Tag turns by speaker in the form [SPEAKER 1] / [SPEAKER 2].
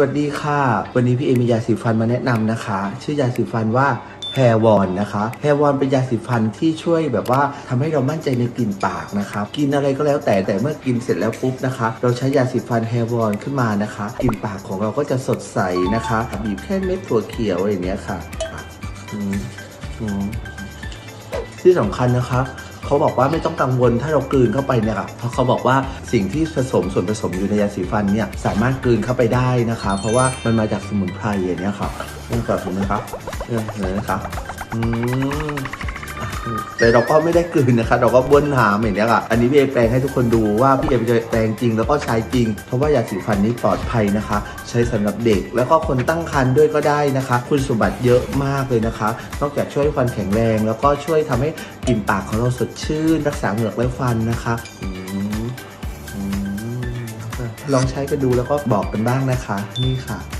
[SPEAKER 1] วัสดีค่ะ วันนี้พี่เอมียาสีฟันมาแนะนำนะคะ ชื่อยาสีฟันว่า Hair w a n นะคะ Hair w a n เป็นยาสีฟันที่ช่วยแบบว่าทำให้เรามั่นใจในกลิ่นปากนะคะกินอะไรก็แล้วแต่แต่เมื่อกินเสร็จแล้วปุ๊บนะคะ เราใช้ยาสีฟัน Hair w a n ขึ้นมานะคะกลิ่นปากของเราก็จะสดใสนะคะบีบแค่เม็ดถั่วเขียวอะไรอย่างเนี้ยค่ะที่สำคัญนะคะ เขาบอกว่าไม่ต้องกังวลถ้าเรากลืนเข้าไปเนี่ยครับเพราะเขาบอกว่าสิ่งที่ผสมส่วนผสมอยู่ในยาสีฟันเนี่ยสามารถกลืนเข้าไปได้นะคะ เพราะว่ามันมาจากสมุนไพรอย่างเนี้ยครับนี่ก็เห็นไหมครับเนี่ยเห็นไหมครับอืม แต่เราก็ไม่ได้กลืนนะคะ เราก็บ้วนหามอย่างเนี้ยค่ะ อันนี้พี่เอแปลงให้ทุกคนดูว่าพี่เอจะแปลงจริงแล้วก็ใช้จริง เพราะว่ายาสีฟันนี้ปลอดภัยนะคะ ใช้สำหรับเด็กแล้วก็คนตั้งครรภ์ด้วยก็ได้นะคะ คุณสมบัติเยอะมากเลยนะคะ นอกจากช่วยฟันแข็งแรง แล้วก็ช่วยทำให้กลิ่นปากของเราสดชื่น รักษาเหงือกและฟันนะคะลองใช้กันดูแล้วก็บอกกันบ้างนะคะ นี่ค่ะ